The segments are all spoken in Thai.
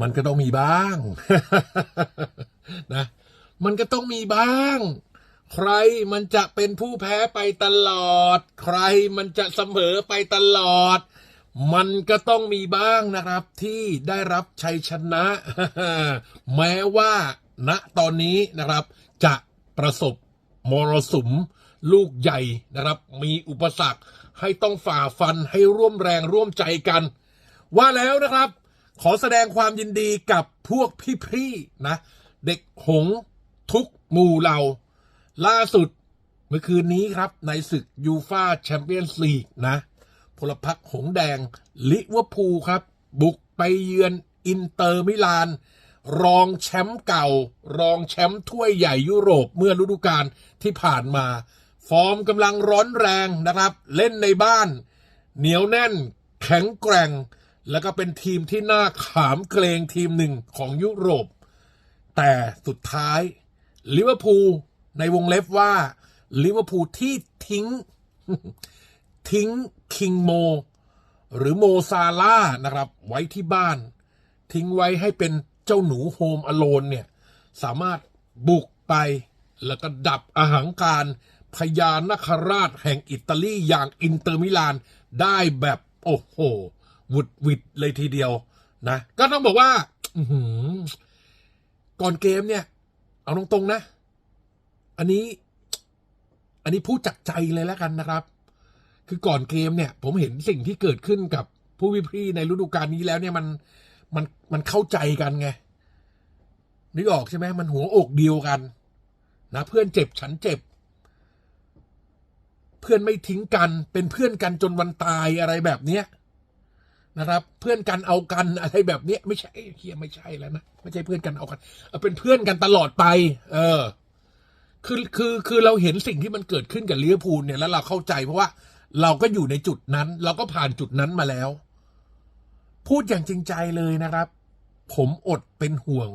มันก็ต้องมีบ้าง นะ มันก็ต้องมีบ้าง ใครมันจะเป็นผู้แพ้ไปตลอด ใครมันจะเสมอไปตลอด มันก็ต้องมีบ้างนะครับ ที่ได้รับชัยชนะ แม้ว่าณตอนนี้นะครับ จะประสบ มรสุมลูกใหญ่นะครับ มีอุปสรรคให้ต้องฝ่าฟันให้ร่วมแรงร่วมใจกัน ว่าแล้วนะครับ ขอแสดงความยินดีกับพวกพี่ๆนะ เด็กหงส์ทุกหมู่เหล่า ล่าสุดเมื่อคืนนี้ครับ ในศึกยูฟาแชมเปี้ยนส์ลีกนะ พลพรรคหงแดง ลิเวอร์พูลครับ บุกไปเยือนอินเตอร์มิลาน รองแชมป์เก่า รองแชมป์ถ้วยใหญ่ยุโรปเมื่อฤดูกาลที่ผ่านมา ฟอร์มกำลังร้อนแรงนะครับ เล่นในบ้าน เหนียวแน่น แข็งแกร่ง แล้วก็เป็นทีมที่น่าขามเกรงทีมหนึ่งของยุโรป แต่สุดท้ายลิเวอร์พูลในวงเล็บว่าลิเวอร์พูลที่ทิ้ง ทิ้งคิงโม หรือโมซาล่านะครับ ไว้ที่บ้าน ทิ้งไว้ให้เป็น เจ้าหนูโฮมอโลนเนี่ย สามารถบุกไปแล้วก็ดับอาหังการพญานคราชแห่งอิตาลีอย่างอินเตอร์มิลาน ได้แบบโอ้โหหวุดหวิดเลยทีเดียวนะ ก็ต้องบอกว่าก่อนเกมเนี่ย เอาตรงๆนะ อันนี้ อันนี้พูดจากใจเลยแล้วกันนะครับ คือก่อนเกมเนี่ย ผมเห็นสิ่งที่เกิดขึ้นกับผู้วิพีในฤดูกาลนี้แล้วเนี่ยมัน มันมันเข้าใจกันไงนึกออกใช่ไหมมันหัวอกเดียวกัน นะ เพื่อนเจ็บฉันเจ็บ เพื่อนไม่ทิ้งกัน เป็นเพื่อนกันจนวันตายอะไรแบบเนี้ยนะครับ เพื่อนกันเอากันอะไรแบบเนี้ยไม่ใช่เฮียไม่ใช่แล้วนะไม่ใช่เพื่อนกันเอากันเป็นเพื่อนกันตลอดไป เออ คือคือคือเราเห็นสิ่งที่มันเกิดขึ้นกับลิเวอร์พูลเนี่ยแล้วเราเข้าใจเพราะว่า เราก็อยู่ในจุดนั้น เราก็ผ่านจุดนั้นมาแล้ว พูดอย่างจริงใจเลยนะครับ ผมอดเป็นห่วง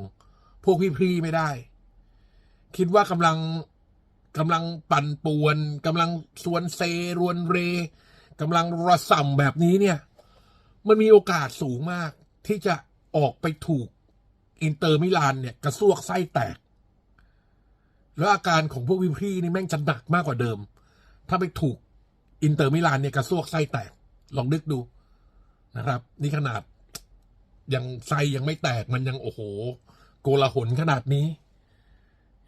พวกพี่ๆไม่ได้ คิดว่ากำลังกำลังปั่นป่วนกำลังสวนเซรวนเรกำลังระส่ำแบบนี้เนี่ย มันมีโอกาสสูงมาก ที่จะออกไปถูกอินเตอร์มิลานเนี่ย กระซวกไส้แตก แล้วอาการของพวกวิพรีนี่แม่งจะหนักมากกว่าเดิม ถ้าไปถูกอินเตอร์มิลานเนี่ย กระซวกไส้แตก ลองนึกดู นะครับ นี่ขนาดยังไส้ยังไม่แตกมันยังโอ้โห โกลาหลขนาดนี้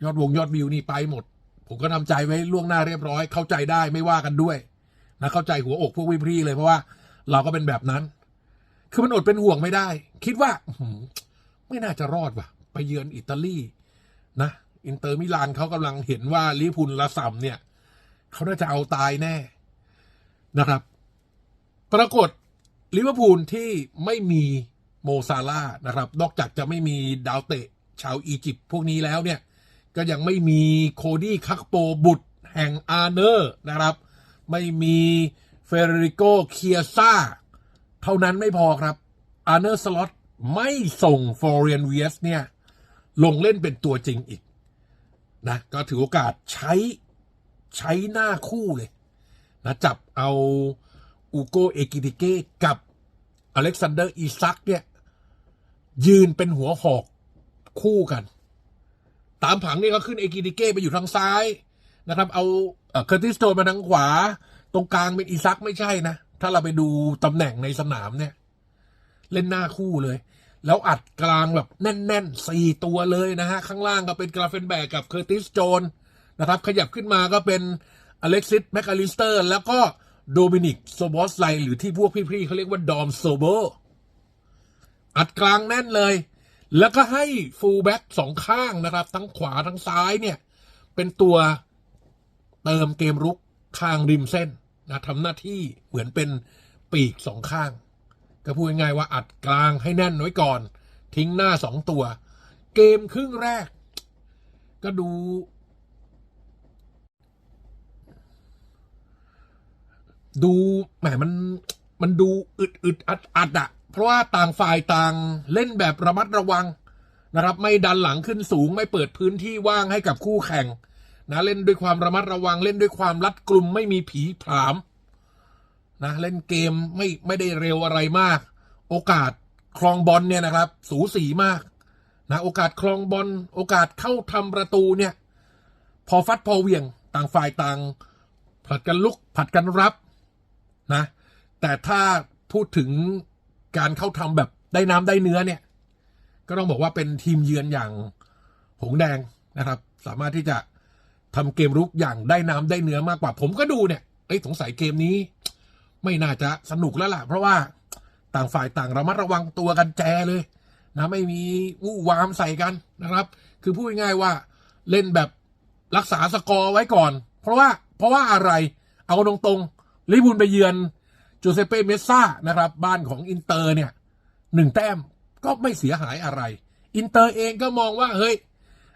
ยอดวงยอดวิวนี่ไปหมด ผมก็ทำใจไว้ล่วงหน้าเรียบร้อย เข้าใจได้ไม่ว่ากันด้วยนะเข้าใจหัวอกพวกวิพรีเลยเพราะว่า เราก็เป็นแบบนั้น คือมันอดเป็นห่วงไม่ได้ คิดว่าไม่น่าจะรอดว่ะ ไปเยือนอิตาลีนะอินเตอร์มิลานเขากำลังเห็นว่าลิพูลละสัมเนี่ยเขาน่าจะเอาตายแน่นะครับ ปรากฏ ลิเวอร์พูลที่ไม่มีโมซาลานะครับ นอกจากจะไม่มีดาวเตะ ชาวอียิปต์พวกนี้แล้วเนี่ย ก็ยังไม่มีโคดี้คักโปบุตรแห่งอาร์เนอร์นะครับ ไม่มีเฟเดริโกเคียซ่า เท่านั้นไม่พอครับอาร์เนอร์สล็อตไม่ส่งฟอร์เรียนเวียสเนี่ย ลงเล่นเป็นตัวจริงอีกนะก็ถือโอกาสใช้ใช้หน้าคู่เลยนะจับเอา อูโกเอกิติเก้กับอเล็กซานเดอร์อีซักเนี่ย ยืนเป็นหัวหอกคู่กัน ตามผังนี่ก็ขึ้นเอกิติเก้ไปอยู่ทางซ้ายนะครับ เอาเคอร์ติสโตนมาทางขวา ตรงกลางเป็นอีซักไม่ใช่นะ ถ้าเราไปดูตำแหน่งในสนามเนี่ย เล่นหน้าคู่เลย แล้วอัดกลางแบบแน่นๆสี่ตัวเลยนะฮะ ข้างล่างก็เป็นกราเฟนแบกกับเคอร์ติสโจนนะครับ ขยับขึ้นมาก็เป็นอเล็กซิสแมคอลิสเตอร์ แล้วก็ โดมินิกโซบอสไลหรือที่พวกพี่ๆเขาเรียกว่าดอมโซโบอัดกลางแน่นเลย แล้วก็ให้ฟูลแบ็กสองข้างนะครับ ทั้งขวาทั้งซ้ายเนี่ย เป็นตัวเติมเกมรุกข้างริมเส้นนะทำหน้าที่เหมือนเป็นปีกสองข้าง ก็พูดง่ายๆว่าอัดกลางให้แน่นไว้ก่อน ทิ้งหน้าสองตัว เกมครึ่งแรก ก็ดู ดูแหมมันมันดูอึดอึดอัดอัดอะเพราะว่าต่างฝ่ายต่างเล่นแบบระมัดระวังนะครับ ไม่ดันหลังขึ้นสูงไม่เปิดพื้นที่ว่างให้กับคู่แข่ง นะ เล่นด้วยความระมัดระวัง เล่นด้วยความรัดกลุ่มไม่มีผีผามนะเล่นเกมไม่ไม่ได้เร็วอะไรมาก โอกาสครองบอลเนี่ยนะครับ สูสีมากนะโอกาสครองบอลโอกาสเข้าทำประตูเนี่ย พอฟัดพอเวียงต่างฝ่ายต่างผลัดกันลุกผลัดกันรับ นะ แต่ถ้าพูดถึงการเข้าทำแบบได้น้ำได้เนื้อเนี่ย ก็ต้องบอกว่าเป็นทีมเยือนอย่างหงแดงนะครับ สามารถที่จะทำเกมรุกอย่างได้น้ำได้เนื้อมากกว่า ผมก็ดูเนี่ยเอ้สงสัยเกมนี้ ไม่น่าจะสนุกแล้วล่ะ เพราะว่าต่างฝ่ายต่างระมัดระวังตัวกันแจเลย นะไม่มีวู่วามใส่กันนะครับ คือพูดง่ายว่าเล่นแบบรักษาสกอร์ไว้ก่อน เพราะว่าเพราะว่าอะไรเอาตรงๆ ลิบูลไปเยือนจูเซเป้เมสซ่านะครับ บ้านของอินเตอร์เนี่ยหนึ่งแต้มก็ไม่เสียหายอะไร อินเตอร์เองก็มองว่าเฮ้ย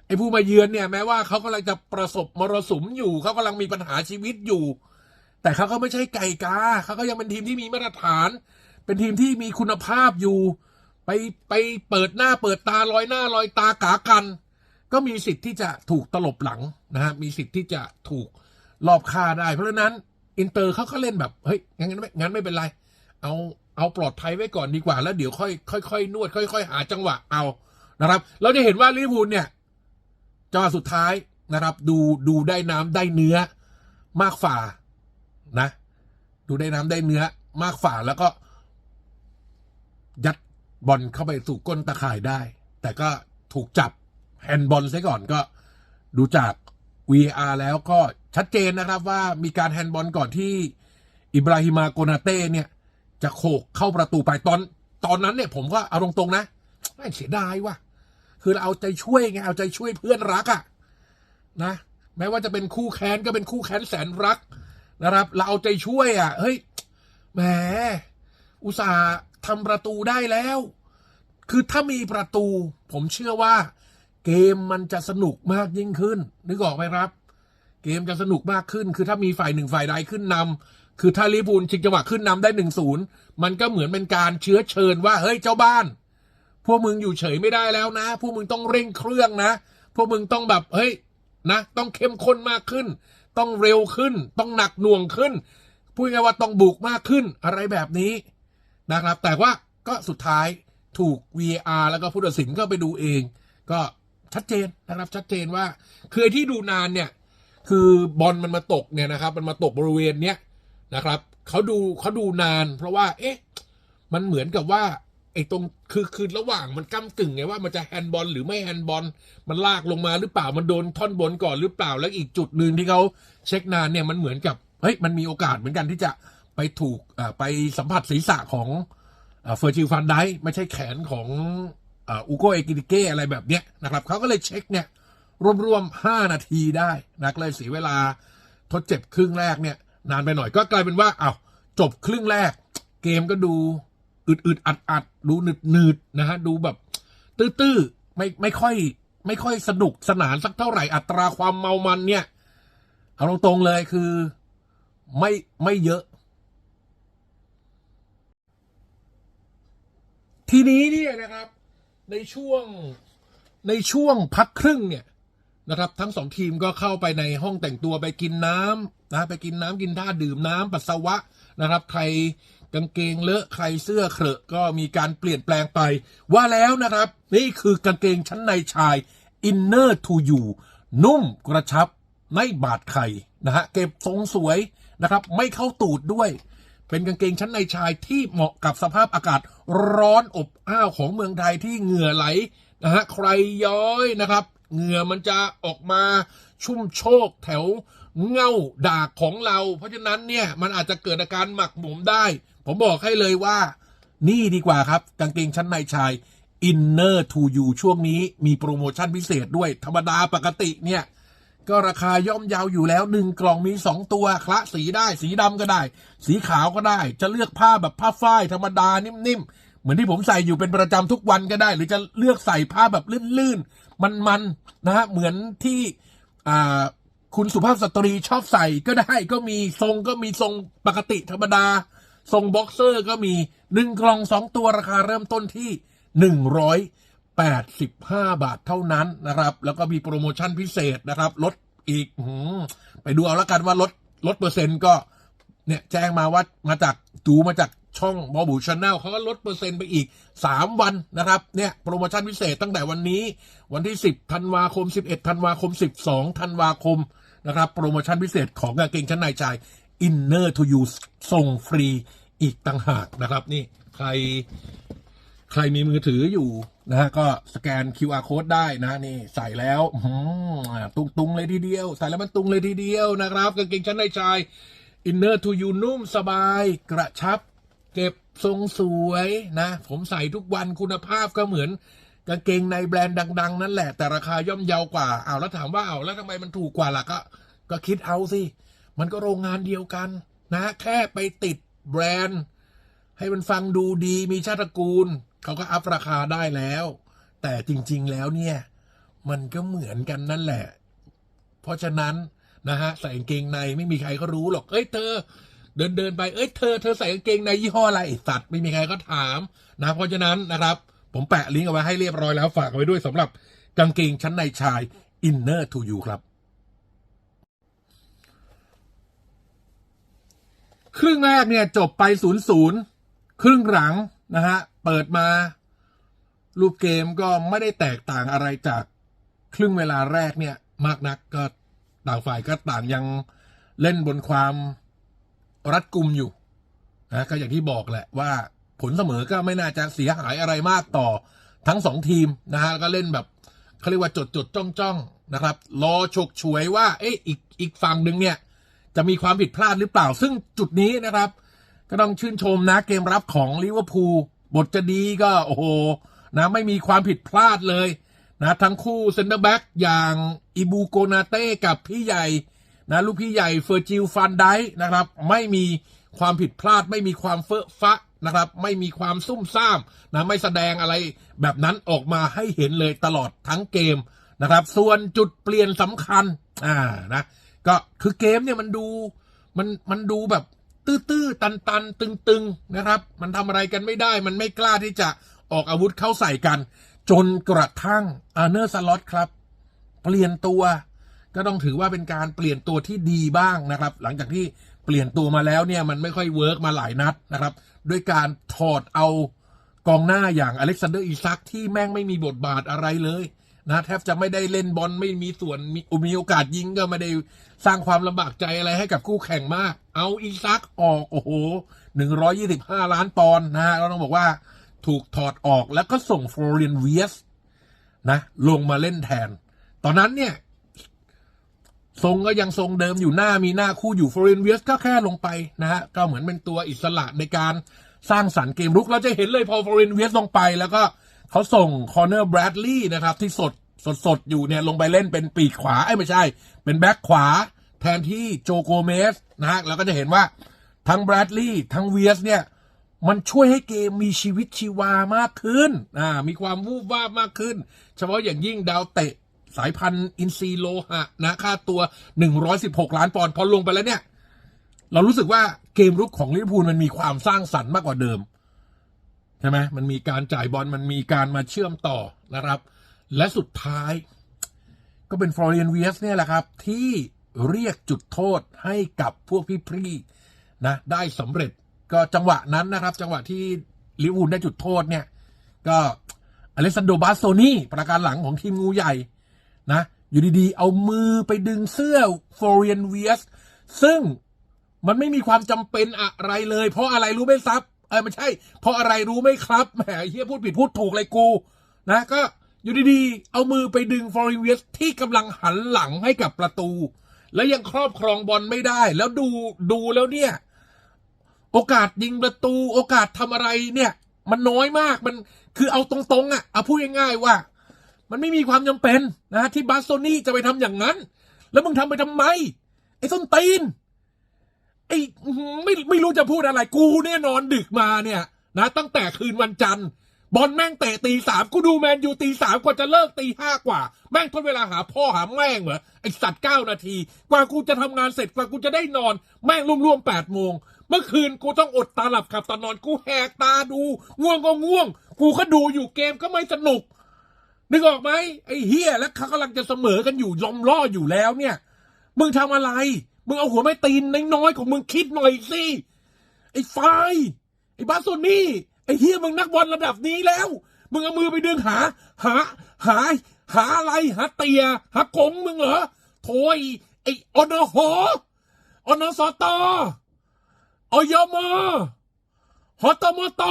ไอ้ผู้มาเยือนเนี่ยแม้ว่าเขากำลังจะประสบมรสุมอยู่เขากำลังมีปัญหาชีวิตอยู่ แต่เขาก็ไม่ใช่ไก่กาเขาก็ยังเป็นทีมที่มีมาตรฐาน เป็นทีมที่มีคุณภาพอยู่ ไปไปเปิดหน้าเปิดตาลอยหน้าลอยตากากัน ก็มีสิทธิ์ที่จะถูกตลบหลังนะฮะมีสิทธิ์ที่จะถูกรอบฆ่าได้ เพราะฉะนั้น อินเตอร์เขาก็เล่นแบบเฮ้ยงั้นไม่งั้นไม่เป็นไร เอาเอาปลอดภัยไว้ก่อนดีกว่า แล้วเดี๋ยวค่อยค่อยค่อยนวด ค่อยค่อยหาจังหวะเอานะครับ เราจะเห็นว่าลิเวอร์พูลเนี่ยจังหวะสุดท้ายนะครับ ดูดูได้น้ำได้เนื้อมากฝ่านะ ดูได้น้ำได้เนื้อมากฝ่าแล้วก็ ยัดบอลเข้าไปสู่ก้นตะข่ายได้ แต่ก็ถูกจับแฮนด์บอลซะก่อนก็ดูจาก VR แล้วก็ ชัดเจนนะครับว่ามีการแฮนด์บอลก่อนที่อิบราฮิมาโกนาเต้เนี่ยจะโขกเข้าประตูไปตอน ตอนนั้นเนี่ยผมก็เอาตรงๆนะไม่เสียดายว่ะ คือเราเอาใจช่วยไง เอาใจช่วยเพื่อนรักอะนะ แม้ว่าจะเป็นคู่แค้นก็เป็นคู่แค้นแสนรักนะครับ เราเอาใจช่วยอะเฮ้ย แหม อุตส่าห์ทำประตูได้แล้ว คือถ้ามีประตู ผมเชื่อว่า เกมมันจะสนุกมากยิ่งขึ้น นึกออกไหมครับ เกมจะสนุกมากขึ้น คือถ้ามีฝ่ายหนึ่งฝ่ายใดขึ้นนำคือถ้าลิเวอร์พูลชิงจังหวะขึ้นนำได้หนึ่งศูนย์มันก็เหมือนเป็นการเชื้อเชิญว่าเฮ้ยเจ้าบ้าน พวกมึงอยู่เฉยไม่ได้แล้วนะ พวกมึงต้องเร่งเครื่องนะ พวกมึงต้องแบบเฮ้ยนะ ต้องเข้มข้นมากขึ้น ต้องเร็วขึ้น ต้องหนักหน่วงขึ้นพูดง่ายว่าต้องบุกมากขึ้นอะไรแบบนี้นะครับ แต่ว่าก็สุดท้ายถูก VAR แล้วก็ผู้ตัดสินก็ไปดูเอง ก็ชัดเจนนะครับชัดเจนว่าคือที่ดูนานเนี่ย คือบอลมันมาตกเนี่ยนะครับ มันมาตกบริเวณเนี้ยนะครับเขาดูเขาดูนาน เพราะว่า เอ๊ะ มันเหมือนกับว่าไอ้ตรงคือคือระหว่างมันก้ากึ่งไงว่ามันจะแฮนด์บอลหรือไม่แฮนด์บอลมันลากลงมาหรือเปล่ามันโดนท่อนบนก่อนหรือเปล่าแล้วอีกจุดหนึ่งที่เขาเช็คนานเนี่ยมันเหมือนกับเฮ้ยมันมีโอกาสเหมือนกันที่จะไปถูกอ่าไปสัมผัสศีรษะของเฟอร์จิลฟันไดไม่ใช่แขนของอ่าอูโกเอกิติเก้อะไรแบบเนี้ยนะครับเขาก็เลยเช็คเนี่ย รวมๆห้านาทีได้นะก็เลยเสียเวลาทดเจ็บครึ่งแรกเนี่ยนานไปหน่อยก็กลายเป็นว่าเอ้าจบครึ่งแรก เกมก็ดูอึดๆอัดๆดูหนืดๆนะฮะดูแบบตื้อๆไม่ไม่ค่อย ไม่ค่อยสนุกสนานสักเท่าไหร่อัตราความเมามันเนี่ย เอาตรงๆเลยคือ ไม่ไม่เยอะ ทีนี้เนี่ยนะครับ ในช่วงในช่วงพักครึ่งเนี่ย นะครับ ทั้งสองทีมก็เข้าไปในห้องแต่งตัวไปกินน้ำนะไปกินน้ำกินท่าดื่มน้ำปัสสาวะนะครับ ใครกางเกงเลอะใครเสื้อเครอะก็มีการเปลี่ยนแปลงไป ว่าแล้วนะครับ นี่คือกางเกงชั้นในชาย Inner to You นุ่มกระชับไม่บาดไข่นะฮะเก็บทรงสวยนะครับ ไม่เข้าตูดด้วย เป็นกางเกงชั้นในชายที่เหมาะกับสภาพอากาศร้อนอบอ้าวของเมืองไทยที่เหงื่อไหลนะฮะใครย้อยนะครับ เหงื่อมันจะออกมาชุ่มโชกแถวเง่าดากของเรา เพราะฉะนั้นเนี่ยมันอาจจะเกิดอาการหมักหมมได้ ผมบอกให้เลยว่า นี่ดีกว่าครับ กางเกงชั้นในชาย Inner to You ช่วงนี้มีโปรโมชั่นพิเศษด้วย ธรรมดาปกติเนี่ย ก็ราคาย่อมเยาวอยู่แล้วหนึ่งกล่องมีสองตัวคละสีได้ สีดำก็ได้ สีขาวก็ได้ จะเลือกผ้าแบบผ้าฝ้ายธรรมดานิ่มๆ เหมือนที่ผมใส่อยู่เป็นประจำทุกวันก็ได้ หรือจะเลือกใส่ผ้าแบบลื่นๆ มันๆนนะฮะเหมือนที่อ่าคุณสุภาพสตรีชอบใส่ก็ได้ก็มีทรงก็มีทรงปกติธรรมดา ทรงบ็อกเซอร์ก็มีหนึ่งกล่องสองตัวราคาเริ่มต้นที่หนึ่งร้อยแปดสิบห้าบาทเท่านั้นนะครับ แล้วก็มีโปรโมชั่นพิเศษนะครับ ลดอีกอไปดูเอาแล้วกันว่าลดลดเปอร์เซ็นต์ก็เนี่ยแจ้งมาว่ามาจากดูมาจาก ช่องบอบูชาแนลเขาก็ลดเปอร์เซ็นต์ไปอีก 3 วันนะครับเนี่ยโปรโมชั่นพิเศษตั้งแต่วันนี้ วันที่ 10ธันวาคม 11ธันวาคม 12ธันวาคมนะครับโปรโมชั่นพิเศษของกางเกงชั้นในชาย Inner to You ส่งฟรีอีกต่างหากนะครับนี่ใครใครมีมือถืออยู่นะฮะก็สแกน QR code ได้นะนี่ใส่แล้วอื้อหืออ่าตุงตุงๆเลยทีเดียว ใส่แล้วมันตุงเลยทีเดียวนะครับกางเกงชั้นในชาย Inner to You นุ่มสบายกระชับ เก็บทรงสวยนะ ผมใส่ทุกวันคุณภาพก็เหมือนกางเกงในแบรนด์ดัง ๆ นั่นแหละ แต่ราคาย่อมเยาวกว่าเอาแล้วถามว่าเอาแล้วทำไมมันถูกกว่าล่ะก็ ก็คิดเอาสิ มันก็โรงงานเดียวกัน นะ แค่ไปติดแบรนด์ ให้มันฟังดูดีมีชาติตระกูล เขาก็อัพราคาได้แล้ว แต่จริง ๆ แล้วเนี่ย มันก็เหมือนกันนั่นแหละ เพราะฉะนั้นนะฮะใส่กางเกงในไม่มีใครก็รู้หรอก เอ้ยเธอ เดินเดินไปเอ้ยเธอเธอใส่กางเกงในยี่ห้ออะไรสัตว์ไม่มีใครก็ถามนะเพราะฉะนั้นนะครับ ผมแปะลิงก์เอาไว้ให้เรียบร้อยแล้วฝากไว้ด้วยสำหรับกางเกงชั้นในชาย Inner to You ครับ ครึ่งแรกเนี่ยจบไปศูนย์ศูนย์ครึ่งหลังนะฮะเปิดมา รูปเกมก็ไม่ได้แตกต่างอะไรจากครึ่งเวลาแรกเนี่ย มากนักก็ต่างฝ่ายก็ต่างยังเล่นบนความ รัดกุมอยู่นะก็อย่างที่บอกแหละว่าผลเสมอก็ไม่น่าจะเสียหายอะไรมากต่อทั้งสองทีมนะฮะก็เล่นแบบเขาเรียกว่าจดจดจ้องจ้องๆนะครับ รอฉกฉวยว่า เอ๊ะอีกอีกฝั่งหนึ่งเนี่ย จะมีความผิดพลาดหรือเปล่า ซึ่งจุดนี้นะครับ ก็ต้องชื่นชมนะเกมรับของลิเวอร์พูลบทจะดีก็โอ้โหนะไม่มีความผิดพลาดเลยนะทั้งคู่เซนเตอร์แบ็กอย่างอิบูโกนาเต้กับพี่ใหญ่ นะลูกพี่ใหญ่เฟอร์จิลฟันไดนะครับ ไม่มีความผิดพลาด ไม่มีความเฟอะฟะนะครับ ไม่มีความซุ่มซ่ามนะไม่แสดงอะไรแบบนั้นออกมาให้เห็นเลยตลอดทั้งเกมนะครับ ส่วนจุดเปลี่ยนสำคัญอ่านะก็คือเกมเนี่ยมันดูมันมันดูแบบตื้อๆตันๆตึงๆนะครับ มันทำอะไรกันไม่ได้ มันไม่กล้าที่จะออกอาวุธเข้าใส่กัน จนกระทั่งอาเนอร์สล็อตครับ เปลี่ยนตัว ก็ต้องถือว่าเป็นการเปลี่ยนตัวที่ดีบ้างนะครับ หลังจากที่เปลี่ยนตัวมาแล้วเนี่ยมันไม่ค่อยเวิร์กมาหลายนัดนะครับ ด้วยการถอดเอากองหน้าอย่างอเล็กซานเดอร์อีซักที่แม่งไม่มีบทบาทอะไรเลยนะแทบจะไม่ได้เล่นบอลไม่มีส่วนมีมีโอกาสยิงก็ไม่ได้สร้างความลำบากใจอะไรให้กับคู่แข่งมาก เอาอีซักออกโอ้โหหนึ่งร้อยี่สิบห้าล้านปอนด์นะฮะเราต้องบอกว่าถูกถอดออกแล้วก็ส่งฟลอเรียนเวียสนะลงมาเล่นแทน ตอนนั้นเนี่ย ทรงก็ยังทรงเดิมอยู่หน้ามีหน้าคู่อยู่ฟลอเรนเวียสก็แค่ลงไปนะฮะก็เหมือนเป็นตัวอิสระในการสร้างสรรค์เกมรุกเราจะเห็นเลยพอฟลอเรนเวียสลงไปแล้วก็เขาส่งคอเนอร์แบรดลีย์นะครับที่สดสดสดอยู่เนี่ยลงไปเล่นเป็นปีกขวาไอ้ไม่ใช่ เป็นแบ็คขวา แทนที่โจโกเมสนะฮะแล้วก็จะเห็นว่าทั้งแบรดลีย์ทั้งเวียสเนี่ยมันช่วยให้เกมมีชีวิตชีวามากขึ้นอ่ามีความวูบวาบมากขึ้น เฉพาะอย่างยิ่งดาวเตะ สายพันธุ์อินซีโลหะนะค่าตัว 116 ล้านปอนด์พอลงไปแล้วเนี่ย เรารู้สึกว่าเกมรุกของลิเวอร์พูลมันมีความสร้างสรรค์มากกว่าเดิม ใช่ไหมมันมีการจ่ายบอลมันมีการมาเชื่อมต่อนะครับ และสุดท้าย ก็เป็นฟลอเรียนเวียสเนี่ยแหละครับ ที่เรียกจุดโทษให้กับพวกพี่พรีนะได้สำเร็จก็จังหวะนั้นนะครับ จังหวะที่ลิเวอร์พูลได้จุดโทษเนี่ย ก็อเล็กซานโดบาสโซนี่ประการหลังของทีมงูใหญ่ นะ อยู่ดีๆ เอามือไปดึงเสื้อฟลอเรียนเวียสซึ่งมันไม่มีความจำเป็นอะไรเลย เพราะอะไรรู้ไหมซับเออไม่ใช่ เพราะอะไรรู้ไหมครับแหมเฮียพูดผิดพูดถูกเลยกู นะ ก็อยู่ดีๆ เอามือไปดึงฟลอริเวียสที่กำลังหันหลังให้กับประตู แล้วยังครอบครองบอลไม่ได้ แล้วดูดูแล้วเนี่ย โอกาสยิงประตู โอกาสทำอะไรเนี่ย มันน้อยมากมันคือเอาตรงๆอะเอาพูดง่ายๆว่า มันไม่มีความจำเป็นนะที่บาสโซนี่จะไปทำอย่างนั้น แล้วมึงทำไปทำไม ไอ้ส้นตีนไอ้ไม่ไม่รู้จะพูดอะไรกูเนี่ยนอนดึกมาเนี่ย นะ ตั้งแต่คืนวันจันทร์บอลแม่งเตะตีสามกูดูแมนยูตีสามกว่าจะเลิกตีห้ากว่า แม่งทนเวลาหาพ่อหาแม่งเหรอไอสัตว์เก้านาที กว่ากูจะทำงานเสร็จกว่ากูจะได้นอน แม่งร่วมๆแปดโมงเมื่อคืนกูต้องอดตาหลับขับตอนนอนกูแหกตาดู ง่วงก็ง่วง กูก็ดูอยู่เกมก็ไม่สนุก นึกออกไหมไอ้เฮียแล้วเขากำลังจะเสมอกันอยู่ยอมล่ออยู่แล้วเนี่ย มึงทำอะไร มึงเอาหัวไม่ตีนน้อยๆของมึงคิดหน่อยสิไอ้ไฟไอ้บาสโซนี่ไอ้เฮียมึงนักบอลระดับนี้แล้ว มึงเอามือไปดึงหา หา หา หาอะไรหาเตีย หากงมึงเหรอโถยไอ้อนหออนสตออยมหตมต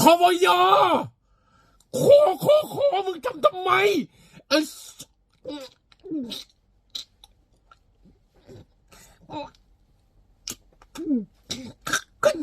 ควย โคอคโคมึงทำทำไมไอ้กัน